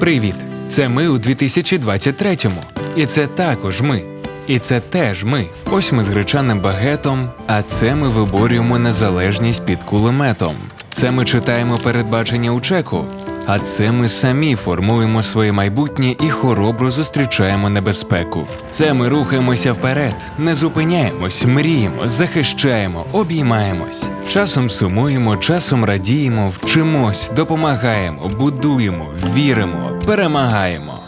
Привіт! Це ми у 2023-му. І це також ми. І це теж ми. Ось ми з гречаним багетом, а це ми виборюємо незалежність під кулеметом. Це ми читаємо передбачення у чеку. А це ми самі формуємо своє майбутнє і хоробро зустрічаємо небезпеку. Це ми рухаємося вперед, не зупиняємось, мріємо, захищаємо, обіймаємось. Часом сумуємо, часом радіємо, вчимось, допомагаємо, будуємо, віримо, перемагаємо.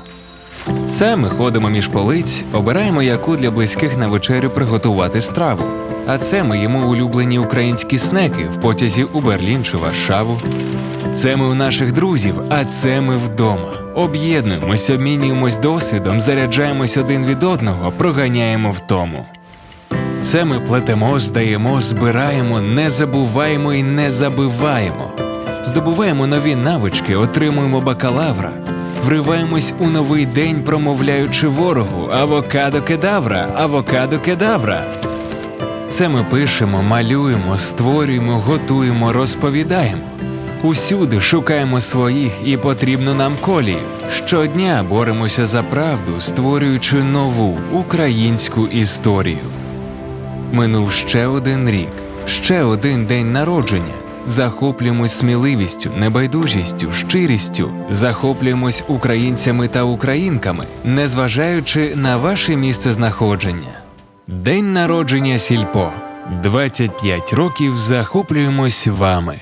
Це ми ходимо між полиць, обираємо яку для близьких на вечерю приготувати страву. А це ми їмо улюблені українські снеки в потязі у Берлін чи Варшаву. Це ми у наших друзів, а це ми вдома. Об'єднуємось, обмінюємось досвідом, заряджаємось один від одного, проганяємо втому. Це ми плетемо, здаємо, збираємо, не забуваємо і не забиваємо. Здобуваємо нові навички, отримуємо бакалавра. Вриваємось у новий день, промовляючи ворогу Авокадо кедавра, авокадо кедавра. Це ми пишемо, малюємо, створюємо, готуємо, розповідаємо. Усюди шукаємо своїх і потрібну нам колію. Щодня боремося за правду, створюючи нову українську історію. Минув ще один рік, ще один день народження. Захоплюємось сміливістю, небайдужістю, щирістю, захоплюємось українцями та українками, незважаючи на ваше місце знаходження. День народження сільпо. 25 років захоплюємось вами.